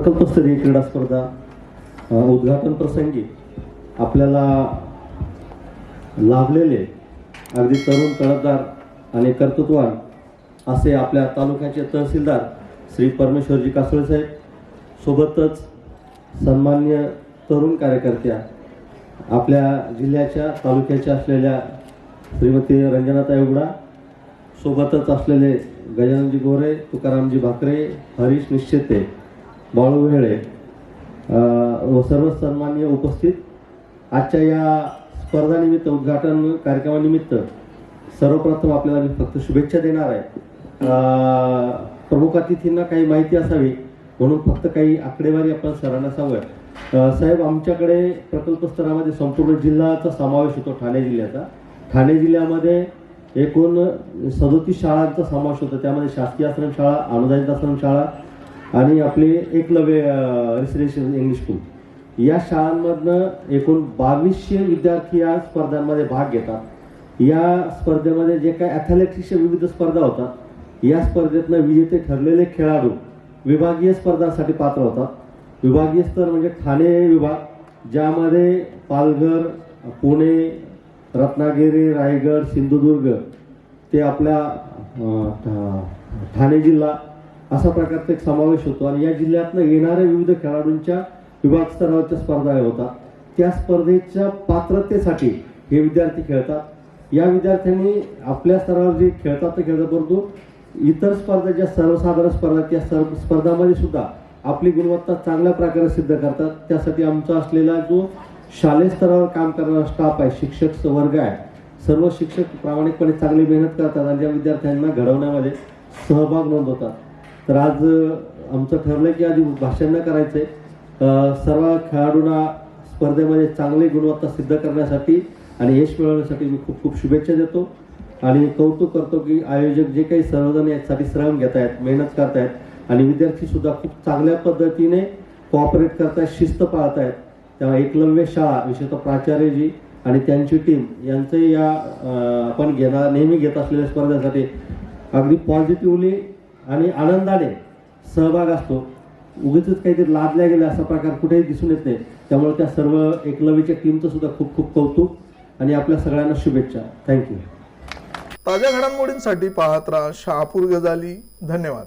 प्रकल्पस्तरीय क्रीडा स्पर्धा उद्घाटन प्रसंगी आपल्याला लाभलेले अगदी तरुण तळतदार आणि कर्तृत्वान असे आपल्या तालुक्याचे तहसीलदार श्री परमेश्वरजी कासोळे साहेब सोबतच सन्मान्य तरुण कार्यकर्त्या आपल्या जिल्ह्याच्या तालुक्याच्या असलेल्या श्रीमती रंजनाताई उगडा सोबतच असलेले गजाननजी गोरे तुकारामजी भाकरे हरीश निश्चिते बाळू वेळे व सर्व सन्मान्य उपस्थित आजच्या या स्पर्धानिमित्त उद्घाटन कार्यक्रमानिमित्त सर्वप्रथम आपल्याला मी फक्त शुभेच्छा देणार आहे. प्रमुख अतिथींना काही माहिती असावी म्हणून फक्त काही आकडेवारी आपण सरांना सांगूया. साहेब आमच्याकडे प्रकल्प स्तरामध्ये संपूर्ण जिल्ह्याचा समावेश होतो ठाणे जिल्ह्याचा. ठाणे जिल्ह्यामध्ये एकूण सदोतीस शाळांचा समावेश होतो. त्यामध्ये शासकीय आश्रमशाळा अनुदानित आश्रमशाळा आणि आपले एकलव्य रेसिडेन्शियल इंग्लिश स्कूल या शाळांमधनं एकूण बावीसशे विद्यार्थी या स्पर्धांमध्ये भाग घेतात. या स्पर्धेमध्ये जे काही ॲथलेटिक्सच्या विविध स्पर्धा होतात या स्पर्धेतनं विजेते ठरलेले खेळाडू विभागीय स्पर्धांसाठी पात्र होतात. विभागीय स्तर म्हणजे ठाणे विभाग ज्यामध्ये पालघर पुणे रत्नागिरी रायगड सिंधुदुर्ग ते आपल्या ठाणे जिल्हा असा प्रकारचा एक समावेश होतो. आणि या जिल्ह्यातनं येणाऱ्या विविध खेळाडूंच्या विभाग स्तरावरच्या स्पर्धा होतात. त्या स्पर्धेच्या पात्रतेसाठी हे विद्यार्थी खेळतात. या विद्यार्थ्यांनी आपल्या स्तरावर जे खेळतात ते खेळतात परंतु इतर स्पर्धा ज्या सर्वसाधारण स्पर्धा त्या सर्व स्पर्धामध्ये सुद्धा आपली गुणवत्ता चांगल्या प्रकारे सिद्ध करतात. त्यासाठी आमचा असलेला जो शालेय स्तरावर काम करणारा स्टाफ आहे शिक्षक वर्ग आहे सर्व शिक्षक प्रामाणिकपणे चांगली मेहनत करतात आणि त्या विद्यार्थ्यांना घडवण्यामध्ये सहभाग नोंदवतात. तर आज आमचं ठरलं की आधी भाषण करायचं करायचंय सर्व खेळाडूंना स्पर्धेमध्ये चांगली गुणवत्ता सिद्ध करण्यासाठी आणि यश मिळवण्यासाठी मी खूप खूप शुभेच्छा देतो. आणि कौतुक करतो की आयोजक जे काही सर्वजण यासाठी श्रम घेत आहेत मेहनत करतायत आणि विद्यार्थी सुद्धा खूप चांगल्या पद्धतीने कॉपरेट करतायत शिस्त पाळत आहेत. तेव्हा एकलव्य शाळा विशेषतः प्राचार्यजी आणि त्यांची टीम यांचे या आपण घेणार नेहमी घेत असलेल्या स्पर्धेसाठी अगदी पॉझिटिव्हली आणि आनंदाने सहभाग असतो. उगीच काहीतरी लादल्या गेल्या असा प्रकार कुठेही दिसून येत नाही. त्यामुळे त्या सर्व एकलवीच्या टीमचं सुद्धा खूप खूप कौतुक आणि आपल्या सगळ्यांना शुभेच्छा. थँक्यू ताज्या घडामोडींसाठी पाहत राहा शहापूर गजाली. धन्यवाद.